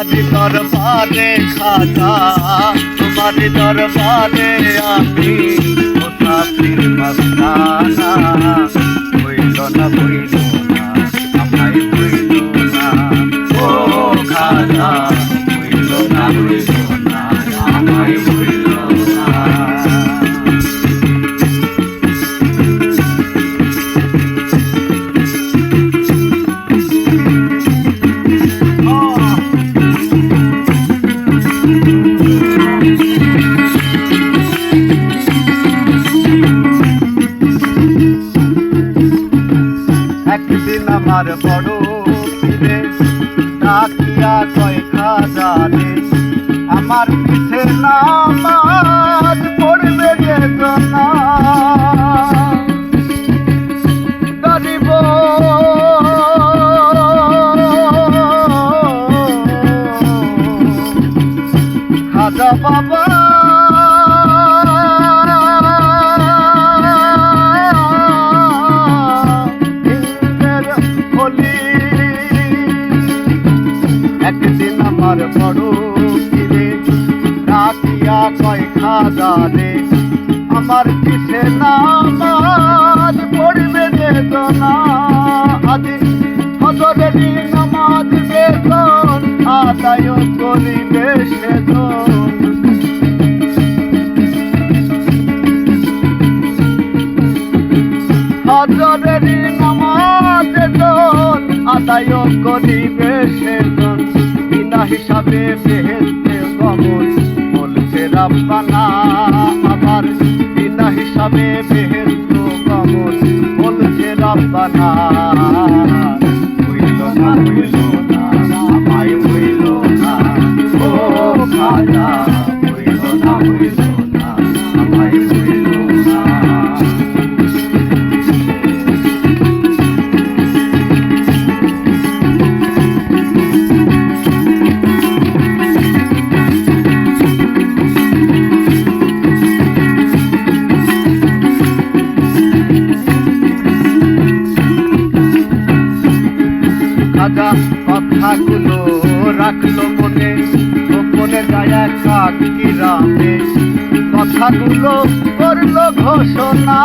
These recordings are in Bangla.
তোমার দরবারে খাতা তোমার দরবারে আমি মুসাফির মস্তানা হইল না হইল আমার বড় ছিলে ডাকিয়া কয় খাজারে আমার পিছে নামাজ পড়বে যে জনা। খাজা বাবা নামাজ পড়বে যে জনা আদি হজরেরই নামাজ বেতন আদায় করিবে সেজন হজরেরই নামাজ জন আদায় করিবে সেজন বিনা হিসাবে বেহেস্তে গমন বলছে রাব্বানা। রাব্বানা হইল না হইল না কথাগুলো রাখল মনে, গোপনে যায় কাকি রামে কথাগুলো করল ঘোষণা।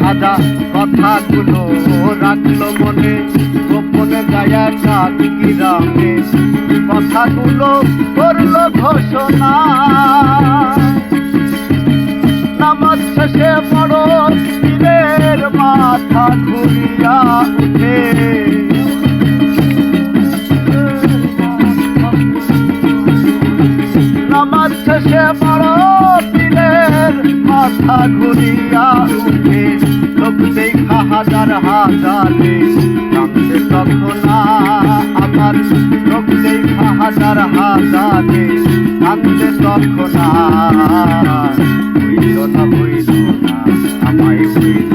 খাজা কথাগুলো রাখল মনে, গোপনে যায় কাকি রামে কথাগুলো করল ঘোষণা। নামাজ শেষে বড় মাথা ঘুরিয়া উঠে নামাজ শেষে বড় পীরের মাথা ঘুরিয়া উঠে লোক দেখা হাজার হাজারে কান্দে তখন আমার লোক দেখা হাজার হাজারে কান্দে তখন হইল না হইল না, আমায় হইল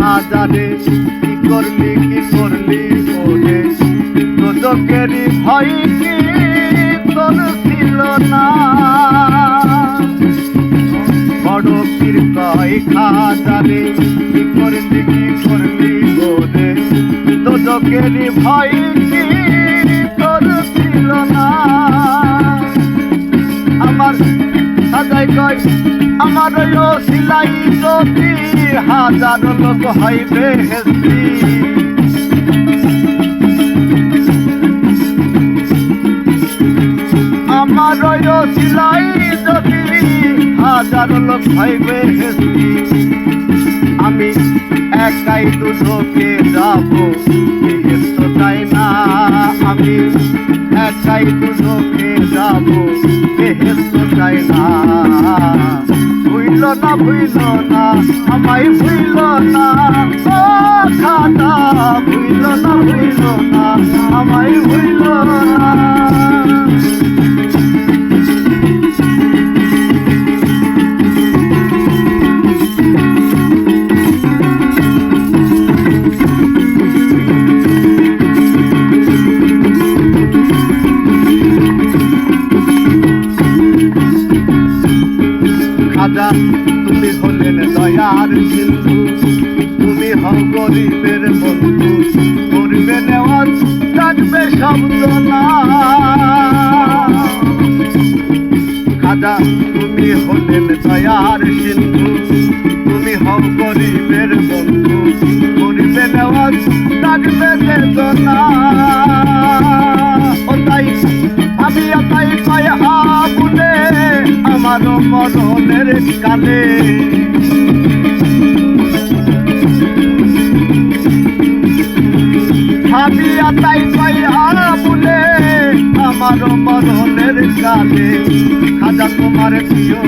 হাজারে কি করলি কি করলি ওরে তোদেরই ভয় কি তোর ছিল না? বড় পীর কয় খাজারে কি করলি কি করলি ওরে তোদেরই ভয় কি সাজাই কয়, আমার সিলাই যদি হাজার লোক হইবে হেসি। আমার সিলাই যদি হাজার লোক হইবে হেসি। আমি একাই দুটোকে যাব একাই দুটোকে যাব বেহেস্ত চাই না ভুইল না ভুইল না আমায় ভুইল না খাতা ভুইল না ভুইল না আমায় ভুইল না তুমি হলেন দয়ার সিন্ধু। তুমি হও গরিবের বন্ধু। করবে নেওয়া থাকবে শব্দ না। খাজা তুমি হলেন দয়ার সিন্ধু। তুমি হও গরিবের বন্ধু। করবে নেওয়া থাকবে বেদনা ও তাই আমি তাই পায় আবুলে আমার মরণের কালে ভাবিয়া তাই পাই বলে আমার মরণের কালে খাজা তোমার প্রিয়।